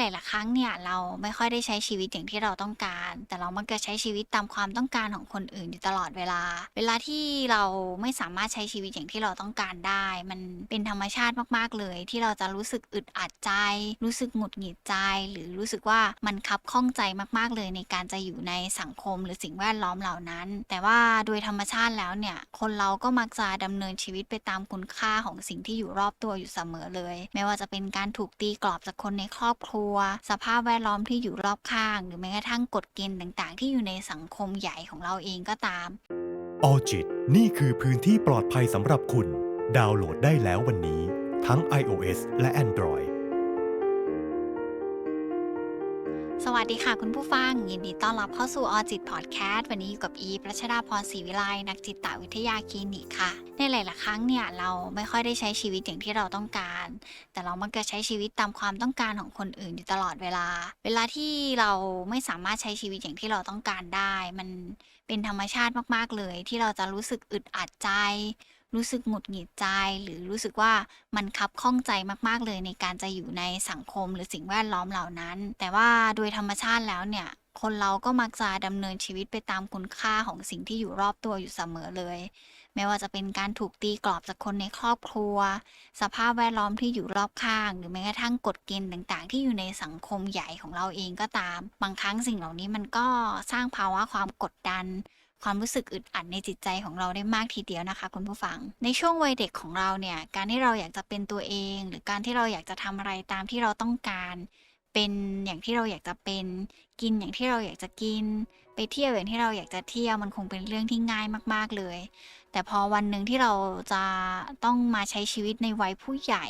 หลาย ๆ ครั้งเนี่ยเราไม่ค่อยได้ใช้ชีวิตอย่างที่เราต้องการ แต่เรามักจะใช้ชีวิตตามความต้องการของคนอื่นอยู่ตลอดเวลา เวลาที่เราไม่สามารถใช้ชีวิตอย่างที่เราต้องการได้ มันเป็นธรรมชาติมาก ๆ เลย ที่เราจะรู้สึกอึดอัดใจ รู้สึกหงุดหงิดใจ หรือรู้สึกว่ามันคับข้องใจมาก ๆ เลยในการจะอยู่ในสังคมหรือสิ่งแวดล้อมเหล่านั้น แต่ว่าโดยธรรมชาติแล้วเนี่ยคนเราก็มักจะดำเนินชีวิตไปตามคุณค่าของสิ่งที่อยู่รอบตัวอยู่เสมอเลย ไม่ว่าจะเป็นการถูกตีกรอบจากคนในครอบครัวสภาพแวดล้อมที่อยู่รอบข้าง หรือแม้กระทั่งกฎเกณฑ์ต่างๆ ที่อยู่ในสังคมใหญ่ของเราเองก็ตาม ออจิตนี่คือพื้นที่ปลอดภัยสำหรับคุณ ดาวน์โหลดได้แล้ววันนี้ ทั้ง iOS และ Android สวัสดีค่ะคุณผู้ฟัง ยินดีต้อนรับเข้าสู่ออจิตพอดแคสต์วันนี้อยู่กับอีประชดาพรศรีวิไลนักจิตวิทยาคลินิกค่ะ ในหลาย ๆ ครั้งเนี่ยเราไม่ค่อยได้ใช้ชีวิตอย่างที่เราต้องการ แต่เรามักจะใช้ชีวิตตามความต้องการของคนอื่นอยู่ตลอดเวลา เวลาที่เราไม่สามารถใช้ชีวิตอย่างที่เราต้องการได้ มันเป็นธรรมชาติมาก ๆ เลย ที่เราจะรู้สึกอึดอัดใจ รู้สึกหงุดหงิดใจ หรือรู้สึกว่ามันคับข้องใจมากๆเลยในการจะอยู่ในสังคมหรือสิ่งแวดล้อมเหล่านั้น แต่ว่าโดยธรรมชาติแล้วเนี่ยคนเราก็มักจะดำเนินชีวิตไปตามคุณค่าของสิ่งที่อยู่รอบตัวอยู่เสมอเลย ไม่ว่าจะเป็นการถูกตีกรอบจากคนในครอบครัว สภาพแวดล้อมที่อยู่รอบข้าง หรือแม้กระทั่งกฎเกณฑ์ต่างๆ ที่อยู่ในสังคมใหญ่ของเราเองก็ตาม บางครั้งสิ่งเหล่านี้มันก็สร้างภาวะความกดดัน ความรู้สึกอึดอัดในจิตใจของเราได้มากทีเดียวนะคะ คุณผู้ฟัง ในช่วงวัยเด็กของเราเนี่ย การที่เราอยากจะเป็นตัวเอง หรือการที่เราอยากจะทำอะไรตามที่เราต้องการ เป็นอย่างที่เราอยากจะเป็น กินอย่างที่เราอยากจะกิน ไปเที่ยวอย่างที่เราอยากจะเที่ยวมันคงเป็นเรื่องที่ง่ายมาก ๆเลย แต่พอวันหนึ่งที่เราจะต้องมาใช้ชีวิตในวัยผู้ใหญ่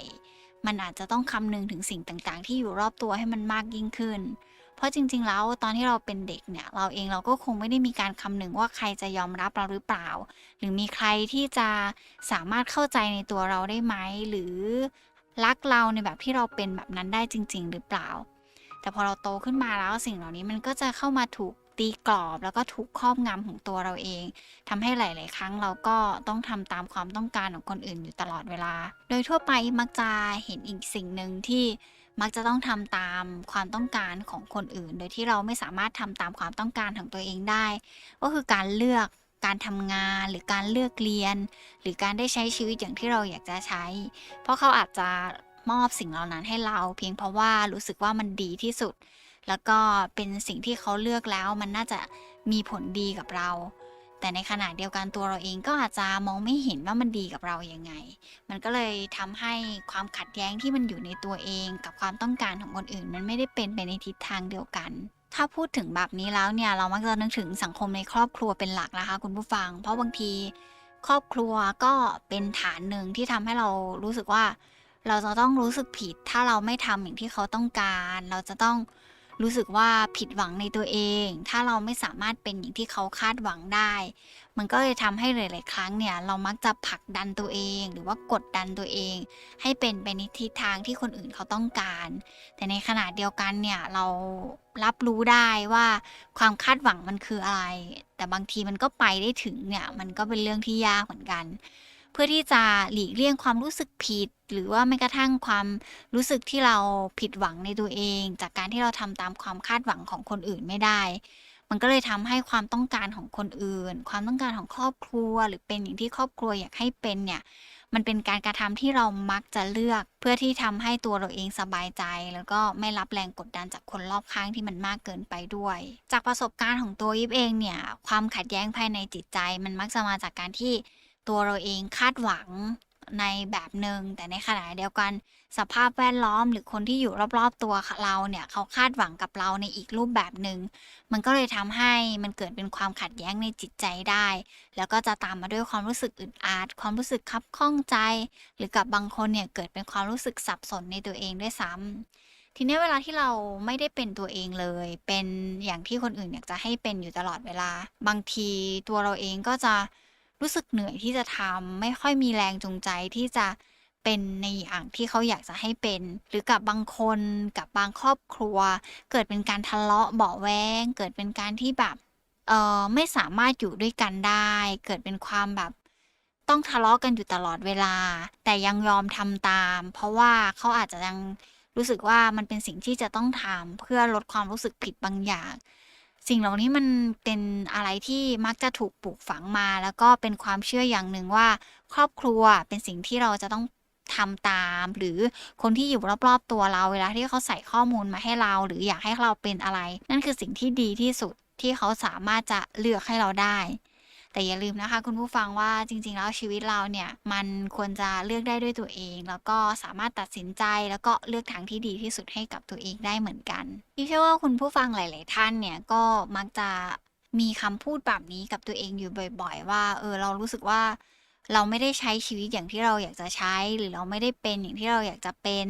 มันอาจจะต้องคำนึงถึงสิ่งต่างๆ ที่อยู่รอบตัวให้มันมากยิ่งขึ้น เพราะจริง ๆ แล้วตอนที่เราเป็นเด็กเนี่ย เราเองเราก็คงไม่ได้มีการคำนึงว่าใครจะยอมรับเราหรือเปล่า หรือมีใครที่จะสามารถเข้าใจในตัวเราได้ไหม หรือรักเราในแบบที่เราเป็นแบบนั้นได้จริง ๆ หรือเปล่า แต่พอเราโตขึ้นมาแล้วสิ่งเหล่านี้มันก็จะเข้ามาถูกตีกรอบแล้วก็ถูกครอบงำของตัวเราเองทำให้หลาย ๆ ครั้งเราก็ต้องทำตามความต้องการของคนอื่นอยู่ตลอดเวลา โดยทั่วไปมักจะเห็นอีกสิ่งหนึ่งที่ มักจะต้องทำตามความต้องการของคนอื่น โดยที่เราไม่สามารถทำตามความต้องการของตัวเองได้ ก็คือการเลือกการทำงานหรือการเลือกเรียน หรือการได้ใช้ชีวิตอย่างที่เราอยากจะใช้ เพราะเขาอาจจะมอบสิ่งเหล่านั้นให้เรา เพียงเพราะว่ารู้สึกว่ามันดีที่สุด แล้วก็เป็นสิ่งที่เขาเลือกแล้วมันน่าจะมีผลดีกับเรา แต่ในขณะเดียวกันตัวเราเองก็อาจจะมองไม่เห็นว่ามันดีกับเรายังไง มันก็เลยทำให้ความขัดแย้งที่มันอยู่ในตัวเอง กับความต้องการของคนอื่น มันไม่ได้เป็นไปในทิศทางเดียวกันถ้าพูดถึงแบบนี้แล้วเนี่ยเรามักจะนึกถึงสังคมในครอบครัวเป็นหลักนะคะ คุณผู้ฟัง เพราะบางทีครอบครัวก็เป็นฐานหนึ่งที่ทำให้เรารู้สึกว่า เราจะต้องรู้สึกผิด ถ้าเราไม่ทำอย่างที่เขาต้องการ เราจะต้อง รู้สึกว่าผิดหวังในตัวเอง ถ้าเราไม่สามารถเป็นอย่างที่เขาคาดหวังได้ มันก็เลยทำให้หลาย ๆ ครั้งเนี่ย เรามักจะผลักดันตัวเอง หรือว่ากดดันตัวเอง ให้เป็นไปในทิศทางที่คนอื่นเขาต้องการ แต่ในขณะเดียวกันเนี่ยเรารับรู้ได้ว่าความคาดหวังมันคืออะไร แต่บางทีมันก็ไปได้ถึงเนี่ย มันก็เป็นเรื่องที่ยากเหมือนกัน เพื่อที่จะหลีกเลี่ยงความรู้สึกผิด หรือว่าแม้กระทั่งความรู้สึกที่เราผิดหวังในตัวเอง จากการที่เราทำตามความคาดหวังของคนอื่นไม่ได้ มันก็เลยทำให้ความต้องการของคนอื่น ความต้องการของครอบครัว หรือเป็นอย่างที่ครอบครัวอยากให้เป็นเนี่ยมันเป็นการกระทำที่เรามักจะเลือก เพื่อที่ทำให้ตัวเราเองสบายใจ แล้วก็ไม่รับแรงกดดันจากคนรอบข้างที่มันมากเกินไปด้วย จากประสบการณ์ของตัวยิบเองเนี่ยความขัดแย้งภายในจิตใจ มันมักจะมาจากการที่ ตัวเราเองคาดหวังในแบบหนึ่งแต่ในขณะเดียวกันสภาพแวดล้อมหรือคนที่อยู่รอบๆตัวเราเนี่ยเขาคาดหวังกับเราในอีกรูปแบบหนึ่งมันก็เลยทำให้มันเกิดเป็นความขัดแย้งในจิตใจได้ แล้วก็จะตามมาด้วยความรู้สึกอึดอัดความรู้สึกคับข้องใจ หรือกับบางคนเนี่ยเกิดเป็นความรู้สึกสับสนในตัวเองด้วยซ้ำทีนี้เวลาที่เราไม่ได้เป็นตัวเองเลย เป็นอย่างที่คนอื่นอยากจะให้เป็นอยู่ตลอดเวลา บางทีตัวเราเองก็จะ รู้สึกเหนื่อยที่จะทำไม่ค่อยมีแรงจูงใจที่จะเป็นในอย่างที่เขาอยากจะให้เป็น หรือกับบางคนกับบางครอบครัว เกิดเป็นการทะเลาะเบาแวงเกิดเป็นการที่แบบเออไม่สามารถอยู่ด้วยกันได้ เกิดเป็นความแบบต้องทะเลาะกันอยู่ตลอดเวลา แต่ยังยอมทำตาม เพราะว่าเขาอาจจะยังรู้สึกว่ามันเป็นสิ่งที่จะต้องทำเพื่อลดความรู้สึกผิดบางอย่าง สิ่งเหล่านี้มันเป็นอะไรที่มักจะถูกปลูกฝังมา แล้วก็เป็นความเชื่ออย่างหนึ่งว่า ครอบครัวเป็นสิ่งที่เราจะต้องทำตาม หรือคนที่อยู่รอบๆตัวเราเวลาที่เขาใส่ข้อมูลมาให้เรา หรืออยากให้เราเป็นอะไร นั่นคือสิ่งที่ดีที่สุดที่เขาสามารถจะเลือกให้เราได้ แต่อย่าลืมนะคะ คุณผู้ฟังว่าจริง ๆ แล้วชีวิตเราเนี่ยมันควรจะเลือกได้ด้วยตัวเอง แล้วก็สามารถตัดสินใจแล้วก็เลือกทางที่ดีที่สุดให้กับตัวเองได้เหมือนกันพี่เชื่อว่าคุณผู้ฟังหลาย ๆ ท่านเนี่ยก็มักจะมีคำพูดแบบนี้กับตัวเองอยู่บ่อย ๆ ว่าเออเรารู้สึกว่าเราไม่ได้ใช้ชีวิตอย่างที่เราอยากจะใช้ หรือเราไม่ได้เป็นอย่างที่เราอยากจะเป็น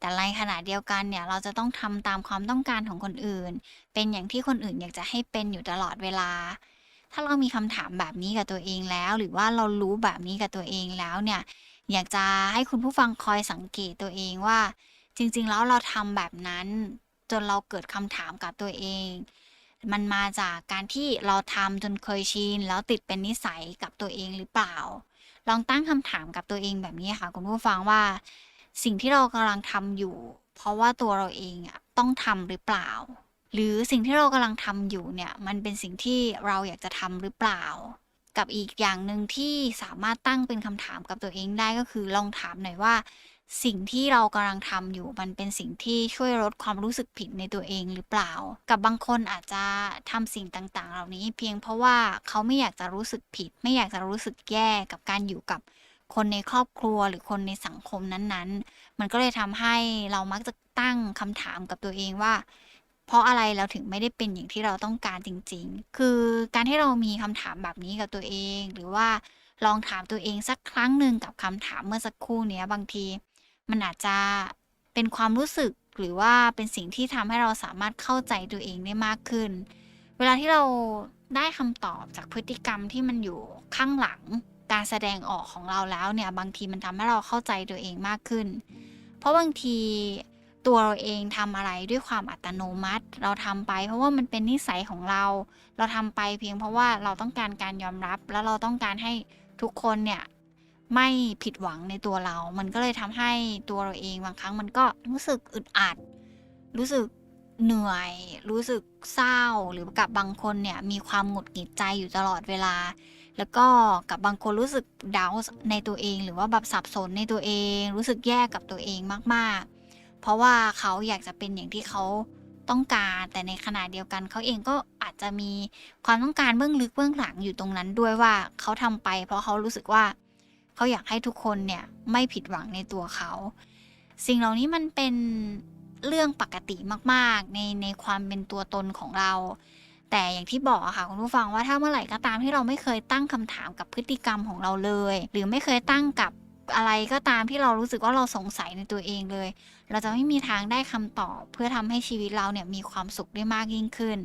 แต่ในขณะเดียวกันเนี่ยเราจะต้องทำตามความต้องการของคนอื่น เป็นอย่างที่คนอื่นอยากจะให้เป็นอยู่ตลอดเวลา ถ้าเรามีคำถามแบบนี้กับตัวเองแล้ว หรือว่าเรารู้แบบนี้กับตัวเองแล้วเนี่ย อยากจะให้คุณผู้ฟังคอยสังเกตตัวเองว่า จริง ๆ แล้วเราทำแบบนั้น จนเราเกิดคำถามกับตัวเอง มันมาจากการที่เราทำจนเคยชินแล้วติดเป็นนิสัยกับตัวเองหรือเปล่า ลองตั้งคำถามกับตัวเองแบบนี้ค่ะคุณผู้ฟังว่า สิ่งที่เรากำลังทำอยู่ เพราะว่าตัวเราเองอะต้องทำหรือเปล่า หรือสิ่งที่เรากำลังทำอยู่เนี่ย มันเป็นสิ่งที่เราอยากจะทำหรือเปล่า กับอีกอย่างหนึ่งที่สามารถตั้งเป็นคำถามกับตัวเองได้ก็คือลองถามหน่อยว่า สิ่งที่เรากำลังทำอยู่มันเป็นสิ่งที่ช่วยลดความรู้สึกผิดในตัวเองหรือเปล่า กับบางคนอาจจะทำสิ่งต่างๆ เหล่านี้เพียงเพราะว่าเขาไม่อยากจะรู้สึกผิด ไม่อยากจะรู้สึกแย่กับการอยู่กับคนในครอบครัวหรือคนในสังคมนั้นๆ มันก็เลยทำให้เรามักจะตั้งคำถามกับตัวเองว่า เพราะอะไรเราถึงไม่ได้เป็นอย่างที่เราต้องการจริง ๆ คือการที่เรามีคำถามแบบนี้กับตัวเอง หรือว่าลองถามตัวเองสักครั้งหนึ่งกับคำถามเมื่อสักครู่เนี้ยบางที มันอาจจะเป็นความรู้สึกหรือว่าเป็นสิ่งที่ทำให้เราสามารถเข้าใจตัวเองได้มากขึ้น เวลาที่เราได้คำตอบจากพฤติกรรมที่มันอยู่ข้างหลังการแสดงออกของเราแล้วเนี่ยบางทีมันทำให้เราเข้าใจตัวเองมากขึ้น เพราะบางที ตัวเราเองทำอะไรด้วยความอัตโนมัติ เราทำไป เพราะว่ามันเป็นนิสัยของเรา เราทำไปเพียงเพราะว่าเราต้องการการยอมรับ แล้วเราต้องการให้ทุกคนเนี่ยไม่ผิดหวังในตัวเรา มันก็เลยทำให้ตัวเราเองบางครั้งมันก็รู้สึกอึดอัด รู้สึกเหนื่อย รู้สึกเศร้า หรือกับบางคนเนี่ยมีความหงุดหงิดใจอยู่ตลอดเวลา แล้วก็กับบางคนรู้สึกดาวในตัวเอง หรือว่าแบบสับสนในตัวเอง รู้สึกแย่กับตัวเองมากๆ เพราะว่าเขาอยากจะเป็นอย่างที่เขาต้องการ แต่ในขณะเดียวกันเขาเองก็อาจจะมีความต้องการเบื้องลึกเบื้องหลังอยู่ตรงนั้นด้วยว่าเขาทำไป เพราะเขารู้สึกว่าเขาอยากให้ทุกคนเนี่ยไม่ผิดหวังในตัวเขา สิ่งเหล่านี้มันเป็นเรื่องปกติมากๆ ในในความเป็นตัวตนของเรา แต่อย่างที่บอกค่ะคุณผู้ฟังว่าถ้าเมื่อไหร่ก็ตามที่เราไม่เคยตั้งคำถามกับพฤติกรรมของเราเลย หรือไม่เคยตั้งกับ อะไรก็ตามที่เรารู้สึกว่าเราสงสัยในตัวเองเลย เราจะไม่มีทางได้คำตอบ เพื่อทำให้ชีวิตเราเนี่ยมีความสุขได้มากยิ่งขึ้น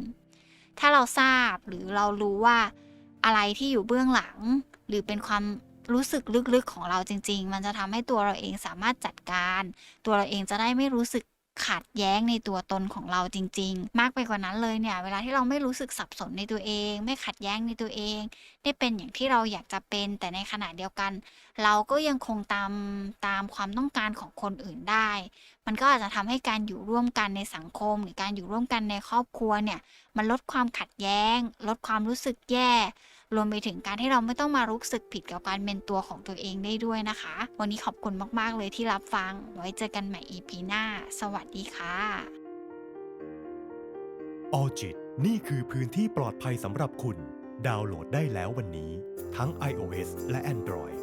ถ้าเราทราบหรือเรารู้ว่าอะไรที่อยู่เบื้องหลัง หรือเป็นความรู้สึกลึกๆของเราจริง ๆ มันจะทำให้ตัวเราเองสามารถจัดการ ตัวเราเองจะได้ไม่รู้สึก ขัดแย้งในตัวตนของเราจริง ๆ มากไปกว่านั้นเลยเนี่ย เวลาที่เราไม่รู้สึกสับสนในตัวเอง ไม่ขัดแย้งในตัวเอง ได้เป็นอย่างที่เราอยากจะเป็น แต่ในขณะเดียวกัน เราก็ยังคงตามตามความต้องการของคนอื่นได้ มันก็อาจจะทำให้การอยู่ร่วมกันในสังคม หรือการอยู่ร่วมกันในครอบครัวเนี่ย มันลดความขัดแย้ง ลดความรู้สึกแย่ รวมไปถึงการที่เราไม่ต้องมารู้สึกผิดกับการเป็นตัวของตัวเองได้ด้วยนะคะ วันนี้ขอบคุณมากๆเลยที่รับฟัง ไว้เจอกันใหม่ EP หน้า สวัสดีค่ะออจิตนี่คือพื้นที่ปลอดภัยสำหรับคุณ ดาวน์โหลดได้แล้ววันนี้ ทั้ง iOS และ Android